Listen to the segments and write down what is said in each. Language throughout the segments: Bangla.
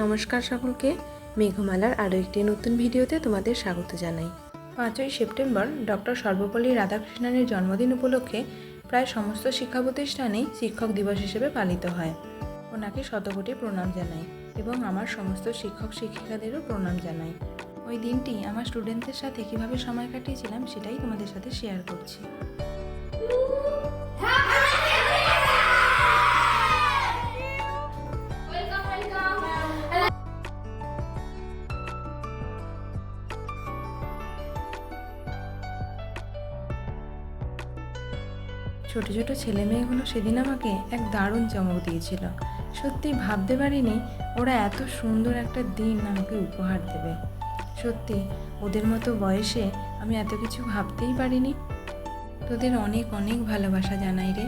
নমস্কার সকলকে। মেঘমালার আরও একটি নতুন ভিডিওতে তোমাদের স্বাগত জানাই। পাঁচই সেপ্টেম্বর ডক্টর সর্বপল্লী রাধাকৃষ্ণনের জন্মদিন উপলক্ষে প্রায় সমস্ত শিক্ষা প্রতিষ্ঠানেই শিক্ষক দিবস হিসেবে পালিত হয়। ওনাকে শতকোটি প্রণাম জানাই এবং আমার সমস্ত শিক্ষক শিক্ষিকাদেরও প্রণাম জানাই। ওই দিনটি আমার স্টুডেন্টদের সাথে কীভাবে সময় কাটিয়েছিলাম সেটাই তোমাদের সাথে শেয়ার করছি। ছোট ছোট ছেলে মেয়েগুলো সেদিন আমাকে এক দারুণ চমক দিয়েছিল। সত্যি ভাবতে পারিনি ওরা এত সুন্দর একটা দিন আমাকে উপহার দেবে। সত্যি, ওদের মতো বয়সে আমি এত কিছু ভাবতেই পারিনি। তোদের অনেক অনেক ভালোবাসা জানাই রে।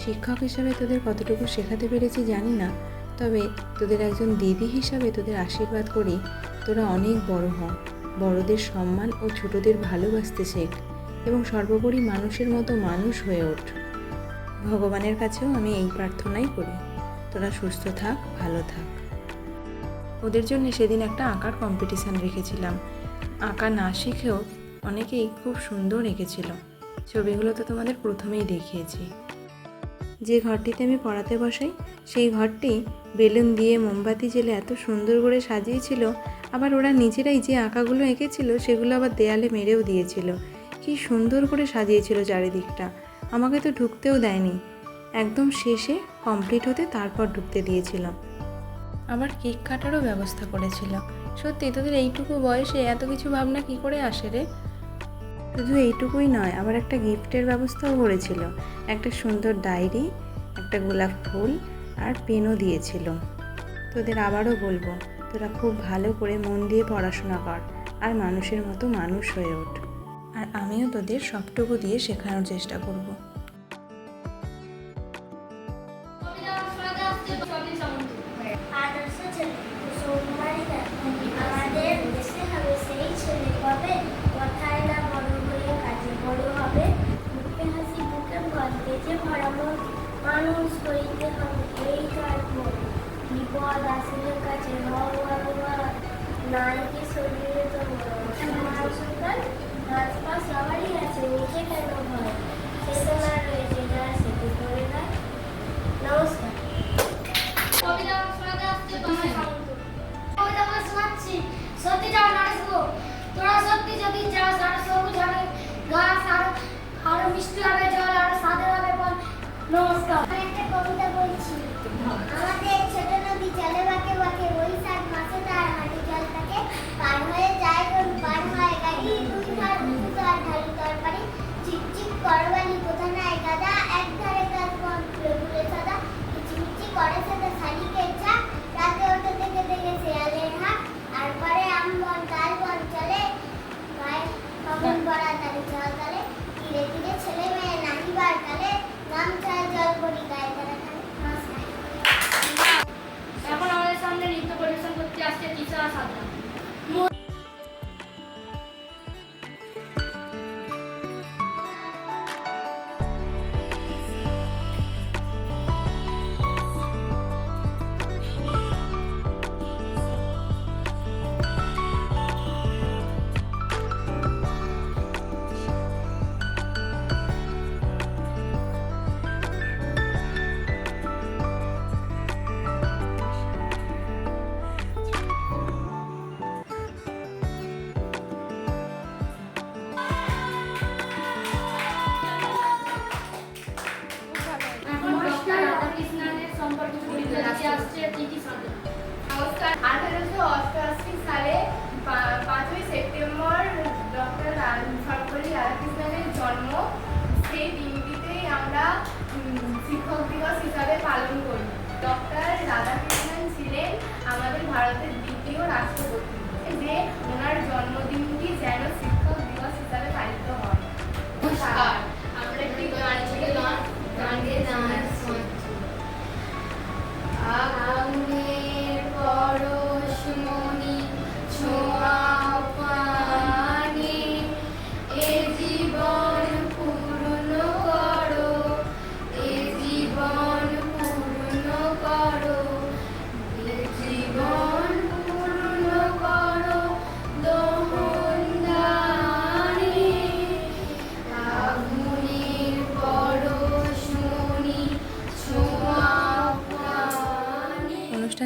শিক্ষক হিসাবে তোদের কতটুকু শেখাতে পেরেছি জানি না, তবে তোদের একজন দিদি হিসাবে তোদের আশীর্বাদ করি তোরা অনেক বড় হ। বড়দের সম্মান ও ছোটদের ভালোবাসতে শেখ। এবং সর্বোপরি মানুষের মতো মানুষ হয়ে ওঠ। ভগবানের কাছেও আমি এই প্রার্থনাই করি। তোরা সুস্থ থাক, ভালো থাক। ওদের জন্য সেদিন একটা আঁকার কম্পিটিশান রেখেছিলাম। আঁকা না শিখেও অনেকেই খুব সুন্দর এঁকেছিল। ছবিগুলো তো তোমাদের প্রথমেই দেখিয়েছি। যে ঘরটিতে আমি পড়াতে বসাই, সেই ঘরটি বেলুন দিয়ে মোমবাতি জেলে এত সুন্দর করে সাজিয়েছিল, আবার ওরা নিজেরাই যে আঁকাগুলো এঁকেছিল, সেগুলো আবার দেয়ালে মেরেও দিয়েছিল। কি সুন্দর করে সাজিয়েছিল চারিদিকটা। আমাকে তো ঢুকতেও দেয়নি। একদম শেষে কমপ্লিট হতে তারপর ঢুকতে দিয়েছিল আবার কেক কাটারও ব্যবস্থা করেছিল সত্যি তোদের এইটুকু বয়সে এত কিছু ভাবনা কি করে আসে রে? শুধু এইটুকুই নয় আবার একটা গিফটের ব্যবস্থাও করেছিল। একটা সুন্দর ডায়েরি একটা গোলাপ ফুল আর পেনও দিয়েছিল। তোদের আবারও বলব তোরা খুব ভালো করে মন দিয়ে পড়াশোনা কর আর মানুষের মতো মানুষ হয়ে ওঠ। আমিও তোদের সবটুকু দিয়ে শেখানোর চেষ্টা করব। মানুষ বিপদ কাছে হওয়া সকাল করবালি কোথা নাই দাদা? এক ধারে গাছ বন ফুলে ফুলে সাদা কিচিমিচি করে সাদা পাঁচই সেপ্টেম্বর ডক্টর সর্বপল্লী রাধাকৃষ্ণনের জন্ম। সেই দিনটিতেই আমরা শিক্ষক দিবস হিসাবে পালন করি। ডক্টর রাধাকৃষ্ণন ছিলেন আমাদের ভারতের দ্বিতীয় রাষ্ট্রপতি। যে ওনার জন্মদিনটি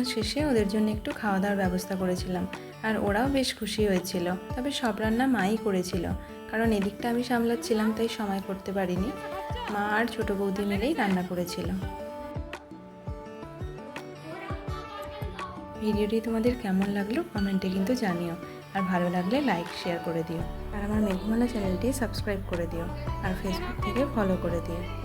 অনুষ্ঠান শেষে ওদের জন্য একটু খাওয়া দাওয়ার ব্যবস্থা করেছিলাম। আর ওরাও বেশ খুশি হয়েছিল। তবে সব রান্না মাই করেছিল। কারণ এদিকটা আমি সামলাচ্ছিলাম, তাই সময় করতে পারিনি। মা আর ছোটো বৌদি মিলেই রান্না করেছিল। ভিডিওটি তোমাদের কেমন লাগল কমেন্টে কিন্তু জানিও। আর ভালো লাগলে লাইক, শেয়ার করে দিও। আর আমার মেঘমালা চ্যানেলটি সাবস্ক্রাইব করে দিও। আর ফেসবুক থেকে ফলো করে দিও।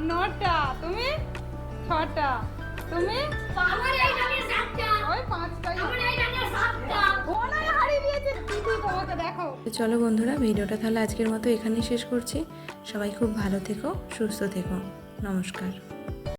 নটা। তুমি? ছটা। তুমি? চলো বন্ধুরা, ভিডিওটা তাহলে আজকের মতো এখানেই শেষ করছি। সবাই খুব ভালো থেকো, সুস্থ থেকো। নমস্কার।